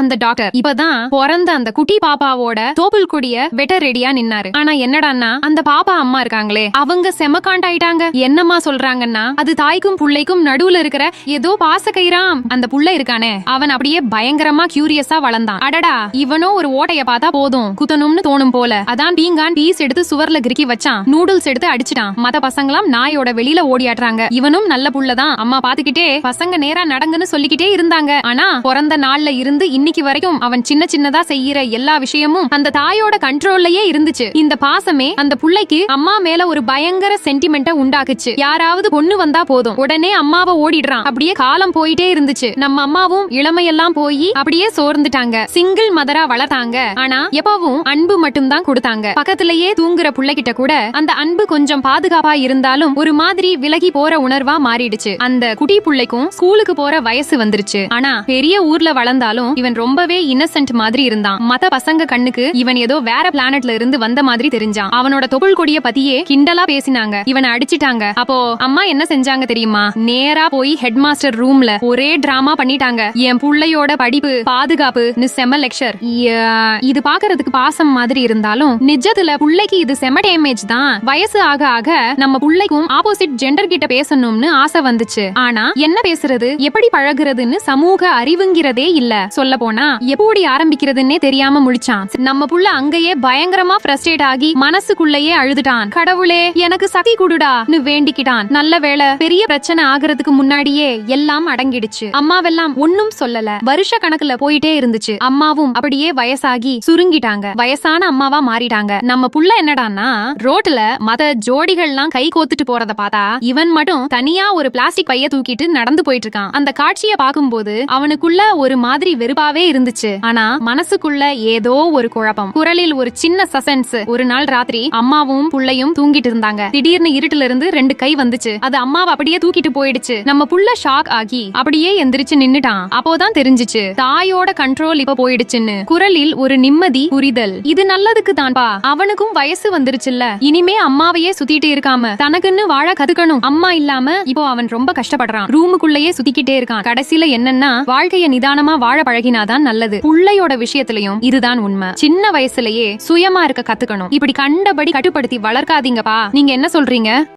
அந்த டாக்டர் இப்பதான் பிறந்த அந்த குட்டி பாப்பாவோட தோப்புல் கொடிய வெட்ட ரெடியா நின்னாரு. ஆனா என்னடான்னா அந்த பாப்பா அம்மா இருக்காங்களே அவங்க செமக்காண்ட் ஆயிட்டாங்க என்னம்மா சொல்றாங்கன்னா அது தாய்க்கும் புள்ளைக்கும் நடுவுல இருக்கிற ஏதோ பாச கயிறாம் அந்த புள்ள இருக்கானே அவன் அப்படியே பயங்கரமா கியூரியஸா வளர்ந்தான். அடடா இவனோ ஒரு ஓட்டைய பார்த்தா போதும் குத்தணும்னு தோணும் போல. அதான் பீங்கான் பீஸ் எடுத்து சுவர்ல கிறுக்கி வச்சான். நூடுல்ஸ் எடுத்து அடிச்சிட்டான். மத்த பசங்களாம் நாயோட வெளியில ஓடியாடுறாங்க. இவனும் நல்ல புள்ளதான் அம்மா பாத்துக்கிட்டே பசங்க நேரா நடங்குன்னு சொல்லிக்கிட்டே இருந்தாங்க. ஆனா பிறந்த நாள்ல இருந்து இன்னைக்கு வரைக்கும் அவன் சின்ன சின்னதா செய்யற எல்லா விஷயமும் அந்த தாயோட கண்ட்ரோல்லயே இருந்துச்சு. இந்த பாசமே அந்த பிள்ளைக்கு அம்மா மேல ஒரு பயங்கர சென்டிமெண்ட்ட உண்டாக்குச்சு. யாராவது பொண்ணு வந்தா போதும். உடனே அம்மாவை ஓடிடுறான். அப்படியே காலம் போயிட்டே இருந்துச்சு. நம்ம அம்மாவும் இளமையெல்லாம் போய் அப்படியே சோர்ந்துட்டாங்க. சிங்கிள் மதரா வளர்த்தாங்க. ஆனா எப்பவும் அன்பு மட்டும் தான் கொடுத்தாங்க. பக்கத்திலேயே தூங்குற பிள்ளைகிட்ட கூட அந்த அன்பு கொஞ்சம் பாதுகாப்பா இருந்தாலும் ஒரு மாதிரி விலகி போற உணர்வா மாறிடுச்சு. அந்த குட்டி பிள்ளைக்கும் ஸ்கூலுக்கு போற வயசு வந்துருச்சு. ஆனா பெரிய ஊர்ல வளர்ந்தாலும் இவன் ரொம்பவே இன்னசென்ட் மாதிரி இருந்தான். மத்த பசங்க கண்ணுக்கு இவன் ஏதோ வேற பிளானட்ல இருந்து வந்த மாதிரி தெரிஞ்சான். அவனோட தொப்புள் கொடிய பத்தியே கிண்டலா பேசினாங்க. இவனை அடிச்சிட்டாங்க. அப்போ அம்மா என்ன செஞ்சாங்க தெரியுமா? நேரா போய் ஹெட் மாஸ்டர் ரூம்ல ஒரே டிராமா பண்ணிட்டாங்க. என் புள்ளையோட படிப்பு பாதுகாப்பு செம லெக்சர் இது பாக்குறதுக்கு பாசம் மாதிரி இருந்தாலும் நிஜத்துல புள்ளைக்கு இது செம டேமேஜ் தான். வயசு ஆக ஆக நம்ம புள்ளைக்கும் ஆப்போசிட் ஜெண்டர் கிட்ட பேசணும்னு ஆசை வந்துச்சு. ஆனா என்ன பேசுறது? எப்படி பழகுறதுன்னு சமூக அறிவுங்கிறதே இல்ல. சொல்ல போனா எப்படி ஆரம்பிக்கிறதுன்னே தெரியாம முழிச்சான். நம்ம புள்ள அங்கேயே பயங்கரமா ஃப்ரஸ்ட்ரேட் ஆகி மனசுக்குள்ளேயே அழுதுட்டான். கடவுளே எனக்கு சக்தி குடுடான்னு வேண்டிக்கிட்டான். நல்ல வேலை பெரிய பிரச்சனை ஆகுறதுக்கு முன்னாடியே எல்லாம் அடங்கிடுச்சு. அம்மாவெல்லாம் ஒன்னும் சொல்லல. வருஷ கணக்குல போயிட்டே இருந்துச்சு. அம்மாவும் அப்படியே வயசாகி சுருங்கிட்டாங்க. வயசான அம்மாவா மாறிட்டாங்க. நம்ம புள்ள என்னடான்னா ரோட்ல மத ஜோடிகள்லாம் கை கோத்துட்டு போறத பார்த்தா இவன் மட்டும் தனியா ஒரு பிளாஸ்டிக் பைய தூக்கிட்டு நடந்து போயிட்டு இருக்கான். அந்த காட்சியை பார்க்கும்போது அவனுக்குள்ள ஒரு மாதிரி வெறுப்பாவே இருந்துச்சு. ஆனா மனசுக்குள்ள ஏதோ ஒரு குழப்பம். குரலில் ஒரு சின்ன சசன்ஸ். ஒரு நாள் ராத்திரி அம்மாவும் புள்ளையும் தூங்கிட்டு இருந்தாங்க. திடீர்னு இருட்டுல இருந்து ரெண்டு கை வந்துச்சு. அது அம்மாவை அப்படியே தூக்கிட்டு போயிடுச்சு. நம்ம புள்ள ஷாக் ஆகி அப்படியே எந்திரிச்சு நின்னுட்டான். அப்போதான் தெரிஞ்சுச்சு தாயோட கண்ட்ரோல் இப்ப போயிடுச்சுன்னு. குரலில் ஒரு நிம்மதி புரிதல். இது நல்லதுக்கு தான்பா. அவனுக்கும் வயசு வந்துருச்சுல்ல. இனிமே அம்மாவையே சுத்திட்டு இருக்காம தனக்குன்னு வாழ கத்துக்கணும். அம்மா இல்லாம இப்போ அவன் ரொம்ப கஷ்டப்படுறான். ரூமுக்குள்ளேயே சுத்திக்கிட்டே இருக்கான். கடைசியில என்னன்னா வாழ்க்கைய நிதானமா வாழ தான் நல்லது. பிள்ளையோட விஷயத்திலயும் இதுதான் உண்மை. சின்ன வயசுலயே சுயமா இருக்க கத்துக்கணும். இப்படி கண்டபடி கட்டுப்படுத்தி வளர்க்காதீங்கப்பா. நீங்க என்ன சொல்றீங்க?